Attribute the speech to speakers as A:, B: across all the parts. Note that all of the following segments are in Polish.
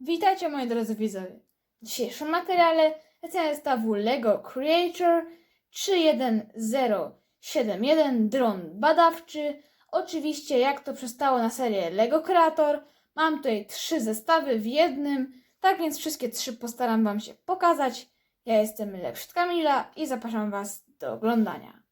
A: Witajcie moi drodzy widzowie. W dzisiejszym materiale recenzja zestawu LEGO Creator 31071 dron badawczy. Oczywiście jak to przystało na serię LEGO Creator, mam tutaj trzy zestawy w jednym, tak więc wszystkie trzy postaram Wam się pokazać. Ja jestem Lepszyd Kamila i zapraszam Was do oglądania.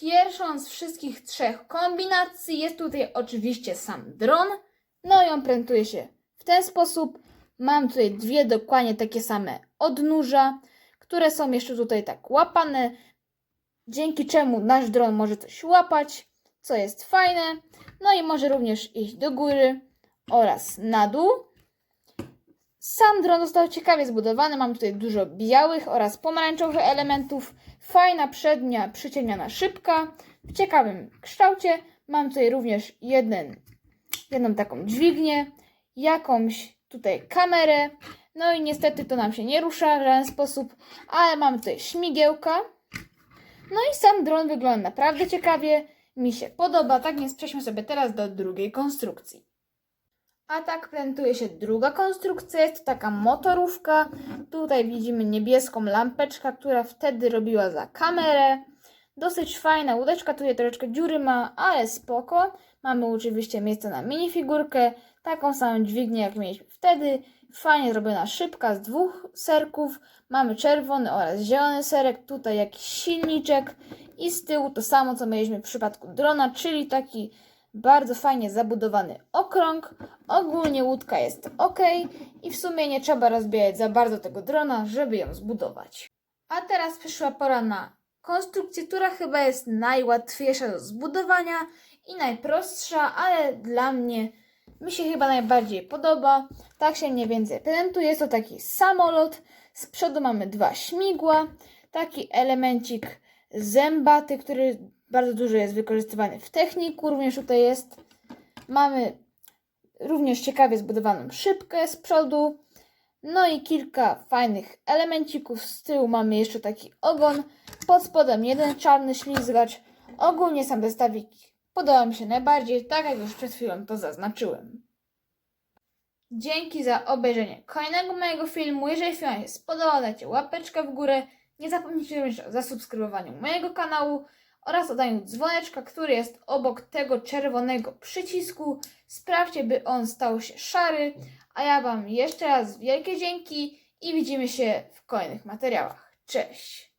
A: Pierwszą z wszystkich trzech kombinacji jest tutaj oczywiście sam dron. No i on prezentuje się w ten sposób. Mam tutaj dwie dokładnie takie same odnóża, które są jeszcze tutaj tak łapane, dzięki czemu nasz dron może coś łapać, co jest fajne. No i może również iść do góry oraz na dół. Sam dron został ciekawie zbudowany. Mam tutaj dużo białych oraz pomarańczowych elementów. Fajna przednia przyciemniana szybka w ciekawym kształcie. Mam tutaj również jeden, jedną taką dźwignię, jakąś tutaj kamerę. No i niestety to nam się nie rusza w żaden sposób, ale mamy tutaj śmigiełka. No i sam dron wygląda naprawdę ciekawie. Mi się podoba, tak więc przejdźmy sobie teraz do drugiej konstrukcji. A tak prezentuje się druga konstrukcja. Jest to taka motorówka. Tutaj widzimy niebieską lampeczkę, która wtedy robiła za kamerę. Dosyć fajna łódeczka, tutaj troszeczkę dziury ma, ale spoko. Mamy oczywiście miejsce na minifigurkę, taką samą dźwignię jak mieliśmy wtedy. Fajnie zrobiona szybka z dwóch serków. Mamy czerwony oraz zielony serek, tutaj jakiś silniczek i z tyłu to samo co mieliśmy w przypadku drona, czyli taki bardzo fajnie zabudowany okrąg. Ogólnie łódka jest ok i w sumie nie trzeba rozbijać za bardzo tego drona, żeby ją zbudować. A teraz przyszła pora na konstrukcję, która chyba jest najłatwiejsza do zbudowania i najprostsza, ale dla mnie mi się chyba najbardziej podoba. Tak się mniej więcej prezentuje. Jest to taki samolot. Z przodu mamy dwa śmigła, taki elemencik zębaty, który bardzo dużo jest wykorzystywany w techniku. Również tutaj jest. Mamy również ciekawie zbudowaną szybkę z przodu. No i kilka fajnych elemencików. Z tyłu mamy jeszcze taki ogon. Pod spodem jeden czarny ślizgacz. Ogólnie sam zestawik podoba mi się najbardziej, tak jak już przed chwilą to zaznaczyłem. Dzięki za obejrzenie kolejnego mojego filmu. Jeżeli film się spodobał, dajcie łapeczkę w górę. Nie zapomnijcie również o zasubskrybowaniu mojego kanału oraz o daniu dzwoneczka, który jest obok tego czerwonego przycisku. Sprawdźcie, by on stał się szary. A ja Wam jeszcze raz wielkie dzięki i widzimy się w kolejnych materiałach. Cześć!